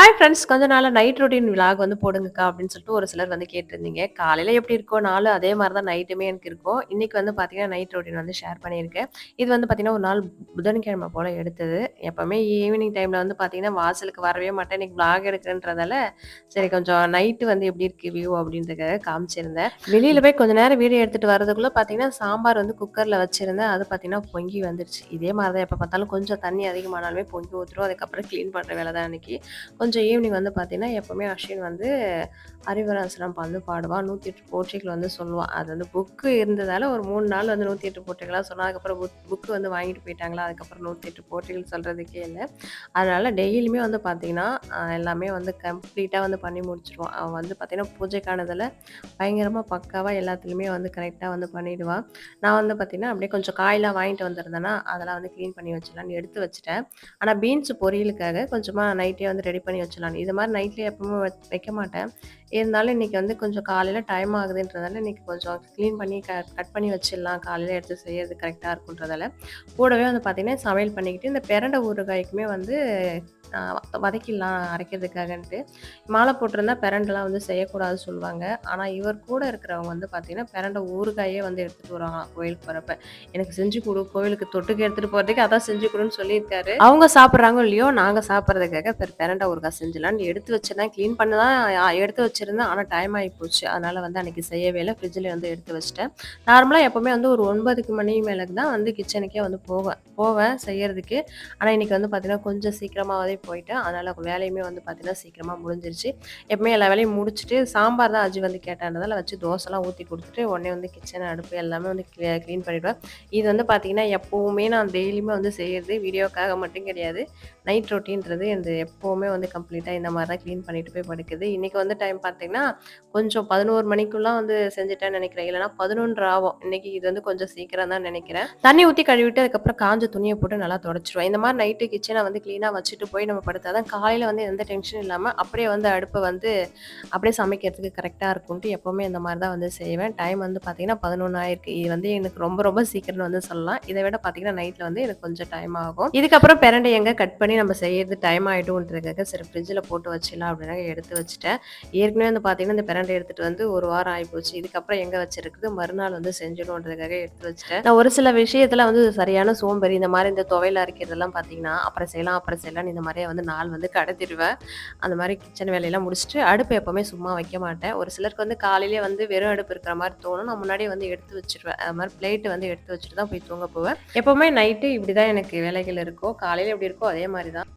Hi friends கொஞ்ச நாள் night routine vlog வந்து போடுங்கக்கா அப்படின்னு சொல்லிட்டு ஒரு சிலர் வந்து கேட்டிருந்தீங்க. காலையில் எப்படி இருக்கோ நாளும் அதே மாதிரி தான் நைட்டுமே எனக்கு இருக்கும். இன்றைக்கி வந்து பார்த்தீங்கன்னா, நைட் ரொட்டீன் வந்து ஷேர் பண்ணியிருக்கேன். இது வந்து பார்த்தீங்கன்னா, ஒரு நாள் புதன்கிழமை போல் எடுத்தது. எப்பவுமே ஈவினிங் டைமில் வந்து பார்த்தீங்கன்னா, வாசலுக்கு வரவே மாட்டேன். இன்னைக்கு விலாக் எடுக்கிறேன்றதால, சரி கொஞ்சம் நைட்டு வந்து எப்படி இருக்குது வியூ அப்படின்றதுக்காக காமிச்சிருந்தேன். வெளியில போய் கொஞ்சம் நேரம் வீடியோ எடுத்துகிட்டு வரதுக்குள்ளே பார்த்தீங்கன்னா, சாம்பார் வந்து குக்கரில் வச்சுருந்தேன் அது பார்த்தீங்கன்னா, பொங்கி வந்துருச்சு. இதே மாதிரி தான் எப்போ பார்த்தாலும் கொஞ்சம் தண்ணி அதிகமானாலுமே பொங்கி ஊற்றுரும் அதுக்கப்புறம் க்ளீன் பண்ணுற வேலை தான் அன்னைக்கு. கொஞ்சம் ஈவினிங் வந்து பார்த்தீங்கன்னா, எப்பவுமே அஸ்வின் வந்து அறிவராசனம் வந்து பாடுவான். 108 போற்றிகள் வந்து சொல்லுவான். அது வந்து புக்கு இருந்ததால ஒரு மூணு நாள் வந்து நூற்றி எட்டு போற்றிகளாக சொன்னால் அதுக்கப்புறம் புக் புக்கு வந்து வாங்கிட்டு போயிட்டாங்களா, அதுக்கப்புறம் 108 போற்றிகள் சொல்கிறதுக்கே இல்லை அதனால டெய்லியுமே வந்து பார்த்தீங்கன்னா, எல்லாமே வந்து கம்ப்ளீட்டாக வந்து பண்ணி முடிச்சிடுவான் அவன் வந்து பார்த்தீங்கன்னா, பூஜைக்கானதில் பயங்கரமாக பக்காவாக எல்லாத்துலேயுமே வந்து கரெக்டாக வந்து பண்ணிடுவான். நான் வந்து பார்த்தீங்கன்னா, அப்படியே கொஞ்சம் காயெல்லாம் வாங்கிட்டு வந்திருந்தேன்னா, அதெல்லாம் வந்து க்ளீன் பண்ணி வச்சிடலான்னு எடுத்து வச்சுட்டேன். ஆனால் பீன்ஸ் பொரியலுக்காக கொஞ்சமாக நைட்டே வந்து ரெடி பண்ணி வச்சிடலான்னு. இது மாதிரி நைட்லேயே எப்பவும் வைக்க மாட்டேன். இருந்தாலும் இன்னைக்கு வந்து கொஞ்சம் காலையில டைம் ஆகுதுன்றதால, இன்றைக்கி கொஞ்சம் கிளீன் பண்ணி க கட் பண்ணி வச்சிடலாம். காலையில எடுத்து செய்யறது கரெக்டாக இருக்குன்றதால, கூடவே வந்து பார்த்திங்கன்னா சமையல் பண்ணிக்கிட்டு இந்த பிரண்ட ஊறுகாய்க்குமே வந்து வதக்கிடலாம் அரைக்கிறதுக்காகன்ட்டு. மாலை போட்டிருந்தா பிரண்டலாம் வந்து செய்யக்கூடாதுன்னு சொல்லுவாங்க. ஆனா இவர் கூட இருக்கிறவங்க வந்து பார்த்தீங்கன்னா, பிரண்ட ஊறுகாயே வந்து எடுத்துட்டு வருவாங்க கோயிலுக்கு போறப்ப. எனக்கு செஞ்சு கொடு கோவிலுக்கு தொட்டுக்கு எடுத்துட்டு போறதுக்கு அதான் செஞ்சு கொடுன்னு சொல்லியிருக்காரு. அவங்க சாப்பிட்றாங்க இல்லையோ, நாங்க சாப்பிடுறதுக்காக பெரண்டை பிரண்ட ஊறுகாய் செஞ்சலான்னு எடுத்து வச்சிருந்தேன். கிளீன் பண்ண தான் எடுத்து வச்சிருந்தேன். ஆனால் டைம் ஆகி போச்சு. அதனால் வந்து அன்றைக்கி செய்யவே இல்லை ஃப்ரிட்ஜில் வந்து எடுத்து வச்சிட்டேன் நார்மலாக எப்போவுமே வந்து ஒரு ஒன்பதுக்கு மணி மேலே தான் வந்து கிச்சனுக்கே வந்து போவேன் போவேன் செய்கிறதுக்கு ஆனால் இன்னைக்கு வந்து பார்த்திங்கன்னா கொஞ்சம் சீக்கிரமாகவே போயிட்டேன். அதனால் வேலையுமே வந்து பார்த்திங்கன்னா சீக்கிரமாக முடிஞ்சிருச்சு. எப்பவுமே எல்லா வேலையும் முடிச்சுட்டு, சாம்பார் தான் அஜி வந்து கேட்டான்றதால வச்சு தோசைலாம் ஊற்றி கொடுத்துட்டு உடனே வந்து கிச்சன் அடுப்பு எல்லாமே வந்து க்ளீன் கிளீன் இது வந்து பார்த்திங்கன்னா எப்போவுமே நான் டெய்லியுமே வந்து செய்கிறது வீடியோக்காக மட்டும் கிடையாது. நைட் ரொட்டீன்றது இந்த எப்போவுமே வந்து வந்து கம்ப்ளீட்டாக இந்த மாதிரி தான் க்ளீன் பண்ணிட்டு போய் படுக்குது. இன்னைக்கு வந்து டைம் பார்த்தீங்கன்னா, கொஞ்சம் பதினோரு மணிக்குள்ளே வந்து செஞ்சுட்டேன்னு நினைக்கிறேன் இல்லைனா பதினொன்று ஆகும். இன்னைக்கு இது வந்து கொஞ்சம் சீக்கிரம் தான் நினைக்கிறேன் தண்ணி ஊற்றி கழுவிட்டு அதுக்கப்புறம் காஞ்ச துணியை போட்டு நல்லா தொடச்சுருவேன். இந்த மாதிரி நைட்டு கிச்சனை வந்து க்ளீனாக வச்சுட்டு போய் நம்ம படுத்தா தான் காலையில் வந்து எந்த டென்ஷனும் இல்லாமல் அப்படியே வந்து அடுப்பை வந்து அப்படியே சமைக்கிறதுக்கு கரெக்டாக இருக்கும்ட்டு எப்போவுமே இந்த மாதிரி தான் வந்து செய்வேன். டைம் வந்து பார்த்தீங்கன்னா, 11 ஆயிருக்கு. இது வந்து எனக்கு ரொம்ப ரொம்ப சீக்கிரம்னு வந்து சொல்லலாம். இதை விட பார்த்தீங்கன்னா, நைட்டில் வந்து எனக்கு கொஞ்சம் டைம் ஆகும். இதுக்கப்புறம் பிறண்டை எங்கே கட் பண்ணி நம்ம செய்யறது டைம் ஆயிடும்ன்றதுக்காக சரி ஃப்ரிட்ஜில் போட்டு வச்சிடலாம் அப்படின்னா எடுத்து வச்சுட்டேன். ஏற்கனவே வந்து பார்த்தீங்கன்னா, இந்த பிரண்டை எடுத்துகிட்டு வந்து ஒரு வாரம் ஆகிப்போச்சு இதுக்கப்புறம் எங்கே வச்சிருக்குது, மறுநாள் வந்து செஞ்சிடும்ன்றதுக்காக எடுத்து வச்சுட்டேன். நான் ஒரு சில விஷயத்தில் வந்து சரியான சோம்பேறி. இந்த மாதிரி இந்த துவையல் அரைக்கிறதெல்லாம் பார்த்தீங்கன்னா, அப்புறம் செய்யலாம், அப்புறம் செய்யலாம் இந்த மாதிரியே வந்து நாள் வந்து கடத்திடுவேன் அந்த மாதிரி கிச்சன் வேலையெல்லாம் முடிச்சுட்டு, அடுப்பு எப்போவுமே சும்மா வைக்க மாட்டேன். ஒரு சிலருக்கு வந்து காலையிலேயே வந்து வெறும் அடுப்பு இருக்கிற மாதிரி தோணும். நான் முன்னாடியே வந்து எடுத்து வச்சிருவேன் அது மாதிரி பிளேட்டு வந்து எடுத்து வச்சுட்டு தான் போய் தூங்க போவேன். எப்போவுமே நைட்டு இப்படிதான் எனக்கு வேலைகள் இருக்கும். காலையில் எப்படி இருக்கோ அதே மாதிரி தான்.